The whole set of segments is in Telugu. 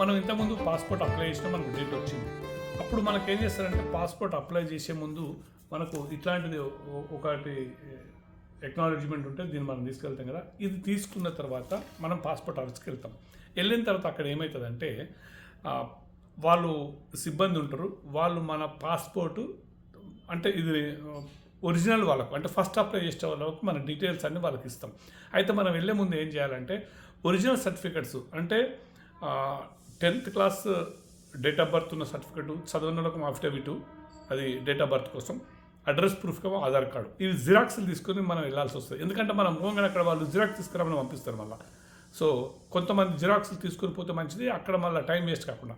మనం ఇంతకుముందు పాస్పోర్ట్ అప్లై చేసినా మనకు డేట్ వచ్చింది. అప్పుడు మనకి ఏం చేస్తారంటే పాస్పోర్ట్ అప్లై చేసే ముందు మనకు ఇట్లాంటిది ఒకటి ఎక్నాలజ్మెంట్ ఉంటే దీన్ని మనం తీసుకెళ్తాం కదా. ఇది తీసుకున్న తర్వాత మనం పాస్పోర్ట్ ఆఫీస్కి వెళ్తాం. వెళ్ళిన తర్వాత అక్కడ ఏమవుతుందంటే వాళ్ళు సిబ్బంది ఉంటారు. వాళ్ళు మన పాస్పోర్టు అంటే ఇది ఒరిజినల్ వాళ్ళకు అంటే ఫస్ట్ అప్లై చేసే వాళ్ళకు మన డీటెయిల్స్ అన్ని వాళ్ళకి ఇస్తాం. అయితే మనం వెళ్ళే ముందు ఏం చేయాలంటే ఒరిజినల్ సర్టిఫికెట్స్ అంటే tenth class date of birth ఉన్న సర్టిఫికెట్ చదివిన వాళ్ళకు అఫిడవిట్. అది డేట్ ఆఫ్ బర్త్ కోసం. అడ్రస్ ప్రూఫ్గా ఆధార్ కార్డు. ఇవి జిరాక్స్లు తీసుకొని మనం వెళ్ళాల్సి వస్తుంది. ఎందుకంటే మనం పోగానే అక్కడ వాళ్ళు జిరాక్స్ తీసుకురామని పంపిస్తారు మళ్ళీ. సో కొంతమంది జిరాక్స్లు తీసుకుని పోతే మంచిది అక్కడ మళ్ళీ టైం వేస్ట్ కాకుండా.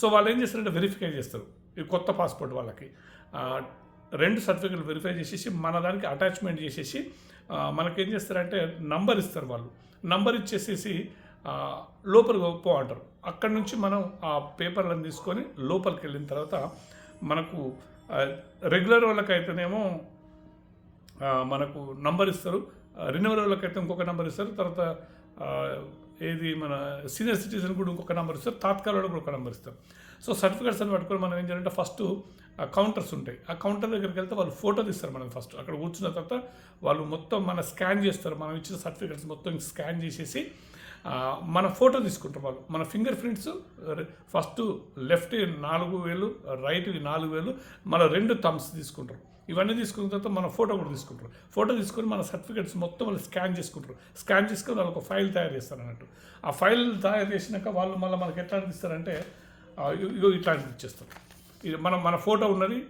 సో వాళ్ళు ఏం చేస్తారంటే వెరిఫై చేస్తారు. ఈ కొత్త పాస్పోర్ట్ వాళ్ళకి. రెండు సర్టిఫికెట్లు వెరిఫై చేసేసి మన దానికి అటాచ్మెంట్ చేసేసి మనకేం చేస్తారంటే నంబర్ ఇస్తారు వాళ్ళు. నంబర్ ఇచ్చేసేసి లోపలికి పో అంటారు. అక్కడి నుంచి మనం ఆ పేపర్లను తీసుకొని లోపలికి వెళ్ళిన తర్వాత మనకు రెగ్యులర్ వాళ్ళకైతేనేమో మనకు నంబర్ ఇస్తారు. రినవర్ వాళ్ళకైతే ఇంకొక నంబర్ ఇస్తారు. తర్వాత ఏది మన సీనియర్ సిటిజన్ కూడా ఇంకొక నెంబర్ ఇస్తారు. తాత్కాల కూడా ఒక నెంబర్ ఇస్తారు. సో సర్టిఫికేట్స్ అని పట్టుకొని మనం ఏం చేయాలంటే ఫస్ట్ కౌంటర్స్ ఉంటాయి. ఆ కౌంటర్ దగ్గరికి వెళ్తే వాళ్ళు ఫోటో తీస్తారు మనం ఫస్ట్. అక్కడ కూర్చున్న తర్వాత వాళ్ళు మొత్తం మన స్కాన్ చేస్తారు. మనం ఇచ్చిన సర్టిఫికేట్స్ మొత్తం స్కాన్ చేసేసి మన ఫోటో తీసుకుంటారు వాళ్ళు. మన ఫింగర్ ప్రింట్స్ ఫస్ట్ లెఫ్ట్ నాలుగు వేలు రైట్ నాలుగు వేలు మన రెండు థమ్స్ తీసుకుంటారు. ఇవన్నీ తీసుకున్న తర్వాత మన ఫోటో కూడా తీసుకుంటారు. ఫోటో తీసుకొని మన సర్టిఫికేట్స్ మొత్తం వాళ్ళు స్కాన్ చేసుకుంటారు. స్కాన్ చేసుకొని వాళ్ళకి ఒక ఫైల్ తయారు చేస్తారు అన్నట్టు. ఆ ఫైల్ తయారు చేసినాక వాళ్ళు మళ్ళీ మనకి ఎట్లా ఇస్తారంటే ఇగో- ఇట్లాంటిది ఇచ్చేస్తారు. ఇది మనం మన ఫోటో ఉన్నది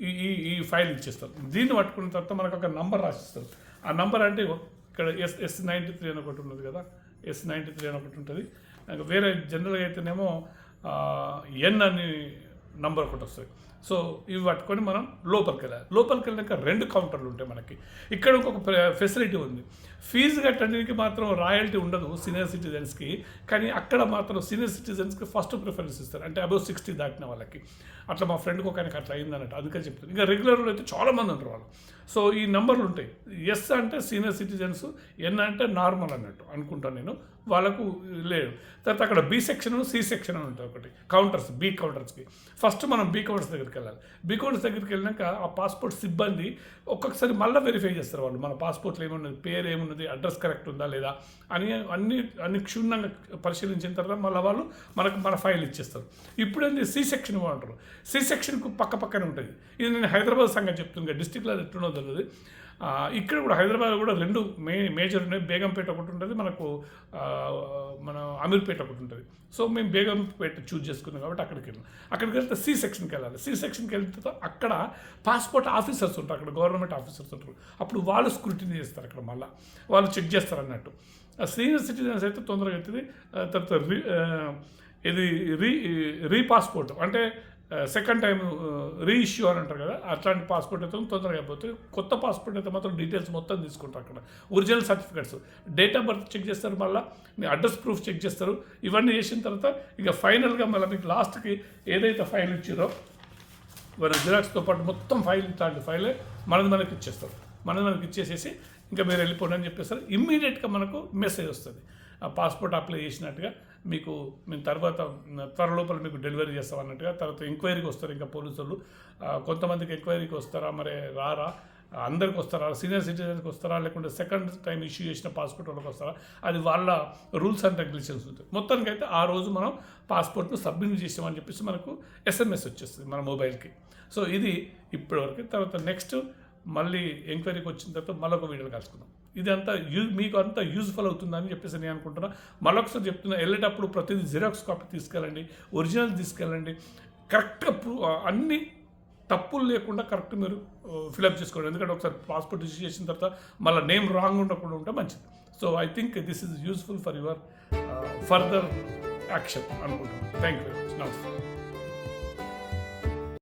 ఈ ఈ ఈ ఫైల్ ఇచ్చేస్తారు. దీన్ని పట్టుకున్న తర్వాత మనకు ఒక నంబర్ రాసిస్తారు. ఆ నంబర్ అంటే ఇక్కడ ఎస్ ఎస్ నైంటీ త్రీ అని ఒకటి ఉన్నది కదా. ఎస్ నైంటీ త్రీ అని ఒకటి ఉంటుంది. ఇంకా వేరే జనరల్గా అయితేనేమో ఎన్ అని నంబర్ ఒకటి వస్తుంది. సో ఇవి పట్టుకొని మనం లోపలికి వెళ్ళాలి లోపలికి వెళ్ళాక రెండు కౌంటర్లు ఉంటాయి మనకి. ఇక్కడ ఇంకొక ఫెసిలిటీ ఉంది. ఫీజు కట్టడానికి మాత్రం రాయల్టీ ఉండదు సీనియర్ సిటిజన్స్కి కానీ అక్కడ మాత్రం సీనియర్ సిటిజన్స్కి ఫస్ట్ ప్రిఫరెన్స్ ఇస్తారు. అంటే అబౌవ్ సిక్స్టీ దాటిన వాళ్ళకి. అట్లా మా ఫ్రెండ్కి ఒక ఆయనకి అట్లా అయింది అందుకని చెప్తాను ఇంకా రెగ్యులర్లో అయితే చాలా మంది ఉంటారు వాళ్ళు. సో ఈ నెంబర్లు ఉంటాయి. ఎస్ అంటే సీనియర్ సిటిజన్స్ ఎన్ అంటే నార్మల్ అన్నట్టు అనుకుంటాను నేను. వాళ్ళకు లేదు. తర్వాత అక్కడ బి సెక్షన్ సి సెక్షన్ అని ఉంటాయి ఒకటి. కౌంటర్స్ బి కౌంటర్స్కి. ఫస్ట్ మనం బి కౌంటర్స్ దగ్గర దగ్గరికి వెళ్ళాలి బి దగ్గరికి వెళ్ళినాక ఆ పాస్పోర్ట్ సిబ్బంది ఒక్కొక్కసారి మళ్ళీ వెరిఫై చేస్తారు వాళ్ళు. మన పాస్పోర్ట్లో ఏమున్నది? పేరు ఏమున్నది? అడ్రస్ కరెక్ట్ ఉందా లేదా? అని అన్ని అన్ని క్షుణ్ణంగా పరిశీలించిన తర్వాత మళ్ళీ వాళ్ళు మనకు మన ఫైల్ ఇచ్చేస్తారు. ఇప్పుడు ఏంది సి సెక్షన్ అంటారు. సి సెక్షన్కు పక్క పక్కనే ఉంటుంది. ఇది నేను హైదరాబాద్ సంగతి చెప్తుంది డిస్టిక్లో అది ఎట్లున్నో తెలియదు ఇక్కడ కూడా హైదరాబాద్ కూడా రెండు మే మేజర్ ఉన్నాయి. బేగంపేట ఒకటి ఉంటుంది. మనకు మన అమీర్పేట ఒకటి ఉంటుంది. సో మేము బేగంపేట చూజ్ చేసుకున్నాం కాబట్టి అక్కడికి వెళ్ళాం. అక్కడికి వెళ్తే సి సెక్షన్కి వెళ్ళాలి. సి సెక్షన్కి వెళ్తే అక్కడ పాస్పోర్ట్ ఆఫీసర్స్ ఉంటారు. అక్కడ గవర్నమెంట్ ఆఫీసర్స్ ఉంటారు. అప్పుడు వాళ్ళు స్క్రూటినీ చేస్తారు అక్కడ మళ్ళీ. వాళ్ళు చెక్ చేస్తారు అన్నట్టు. సీనియర్ సిటిజన్స్ అయితే తొందరగా అవుతుంది తర్వాత రీ ఇది రీ రీపాస్పోర్ట్. అంటే సెకండ్ టైం రీఇష్యూ అని అంటారు కదా అట్లాంటి పాస్పోర్ట్ అయితే తొందరగా అయిపోతుంది కొత్త పాస్పోర్ట్ అయితే మాత్రం డీటెయిల్స్ మొత్తం తీసుకుంటారు అక్కడ. Original certificates date of birth check చేస్తారు మళ్ళీ మీ అడ్రస్ ప్రూఫ్ చెక్ చేస్తారు. ఇవన్నీ చేసిన తర్వాత ఇక ఫైనల్గా మళ్ళీ మీకు లాస్ట్కి ఏదైతే ఫైల్ ఇచ్చారో మన జిరాక్స్తో పాటు మొత్తం ఫైల్ ఇట్లాంటి ఫైలే మనది మనకి ఇచ్చేస్తారు. మనది మనకి ఇచ్చేసేసి ఇంకా మీరు వెళ్ళిపోండి అని చెప్పేస్తారు ఇమ్మీడియట్గా మనకు మెసేజ్ వస్తుంది. ఆ పాస్పోర్ట్ అప్లై చేసినట్టుగా మీకు మేము తర్వాత త్వరలోపల మీకు డెలివరీ చేస్తాం అన్నట్టుగా తర్వాత ఎంక్వైరీకి వస్తారు ఇంకా పోలీసులు కొంతమందికి ఎంక్వైరీకి వస్తారా మరి రారా? అందరికి వస్తారా? సీనియర్ సిటిజన్కి వస్తారా? లేకుంటే సెకండ్ టైం ఇష్యూ చేసిన పాస్పోర్ట్ వాళ్ళకి వస్తారా? అది వాళ్ళ రూల్స్ అండ్ రెగ్యులేషన్స్ ఉంటాయి. మొత్తానికి అయితే ఆ రోజు మనం పాస్పోర్ట్ను సబ్మిట్ చేసామని చెప్పేసి మనకు ఎస్ఎంఎస్ వచ్చేస్తుంది మన మొబైల్కి. సో ఇది ఇప్పటివరకు. తర్వాత నెక్స్ట్ మళ్ళీ ఎంక్వైరీకి వచ్చిన తర్వాత మళ్ళొక వీడియోలు కలుసుకుందాం. ఇది యూ మీకు అంతా యూజ్ఫుల్ అవుతుందని చెప్పేసి నేను అనుకుంటున్నా. మళ్ళొకసారి చెప్తున్నా వెళ్ళేటప్పుడు ప్రతిదీ జిరాక్స్ కాపీ తీసుకెళ్ళండి ఒరిజినల్ తీసుకెళ్ళండి. కరెక్ట్గా అన్ని తప్పులు లేకుండా కరెక్ట్ మీరు ఫిలప్ చేసుకోండి. ఎందుకంటే ఒకసారి పాస్పోర్ట్ ఇష్యూ చేసిన తర్వాత మళ్ళీ నేమ్ రాంగ్ ఉండకుండా ఉంటే మంచిది. So I think this is useful for your further action అనుకుంటున్నాను. థ్యాంక్ యూ వెరీ మచ్ నమస్తే